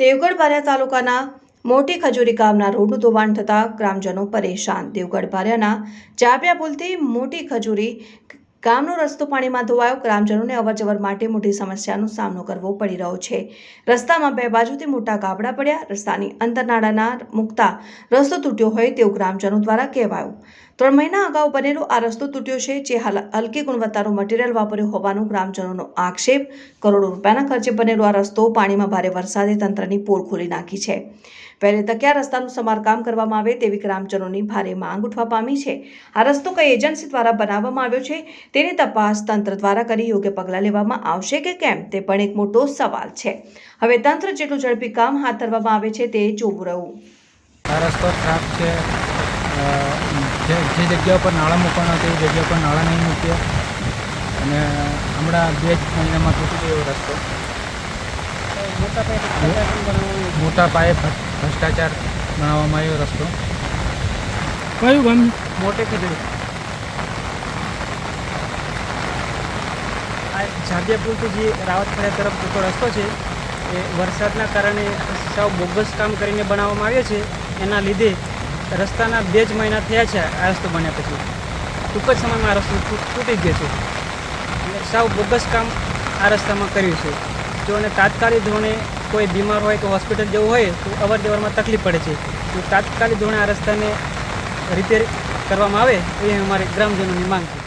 દેવગઢ તાલુકાના મોટી ખજૂરી ગામના રોડનું ધોવાણ થતાં ગ્રામજનો પરેશાન. દેવગઢ બારિયાના ચાપિયા પુલથી મોટી ખજૂરી ગામનો રસ્તો પાણીમાં ધોવાયો. ગ્રામજનોને અવરજવર માટે મોટી સમસ્યાનો સામનો કરવો પડી રહ્યો છે. રસ્તામાં બે બાજુથી મોટા ગાબડા પડ્યા. રસ્તાની અંદર નાળાના મૂકતા રસ્તો તૂટ્યો હોય તેવું ગ્રામજનો દ્વારા કહેવાયું. ત્રણ મહિના અગાઉ બનેલો આ રસ્તો તૂટ્યો છે, જે હાલ હલકી ગુણવત્તાનું મટીરીયલ વાપર્યું હોવાનું ગ્રામજનોનો આક્ષેપ. કરોડો રૂપિયાના ખર્ચે બનેલો આ રસ્તો પાણીમાં ભારે વરસાદે તંત્રની પોલ ખોલી નાખી છે. વહેલી તકે આ રસ્તાનું સમારકામ કરવામાં આવે તેવી ગ્રામજનોની ભારે માંગ ઉઠવા પામી છે. આ રસ્તો કઈ એજન્સી દ્વારા બનાવવામાં આવ્યો છે તેની તપાસ તંત્ર દ્વારા કરી યોગ્ય પગલાં લેવામાં આવશે કે કેમ તે પણ એક મોટો સવાલ છે. હવે તંત્ર જેટલું ઝડપી કામ હાથ ધરવામાં આવે છે તે જોવું રહ્યું. જે જગ્યા ઉપર નાળા મૂકવાના એ જગ્યા પર નાળા નહીં મૂક્યા. અને હમણાં બે જ મહિનામાં તૂટી ગયો રસ્તો. મોટા પાયે ભ્રષ્ટ- ભ્રષ્ટાચાર બનાવવામાં આવ્યો રસ્તો. કયું ગામ? મોટે કીધું. આ પુલથી જે રાવતખડિયા તરફ જતો રસ્તો છે એ વરસાદના કારણે સાવ બોગસ કામ કરીને બનાવવામાં આવ્યો છે. એના લીધે રસ્તાના બે જ મહિના થયા છે આ રસ્તો બન્યા પછી. ટૂંક જ સમયમાં આ રસ્તો તૂટી ગયો છે. અને સાવ બોગસ કામ આ રસ્તામાં કર્યું છે. જો અને તાત્કાલિક ધોરણે કોઈ બીમાર હોય કે હોસ્પિટલ જવું હોય, તો અવર જવરમાં તકલીફ પડે છે. તો તાત્કાલિક ધોરણે આ રસ્તાને રિપેર કરવામાં આવે, એ અમારી ગ્રામજનોની માંગ છે.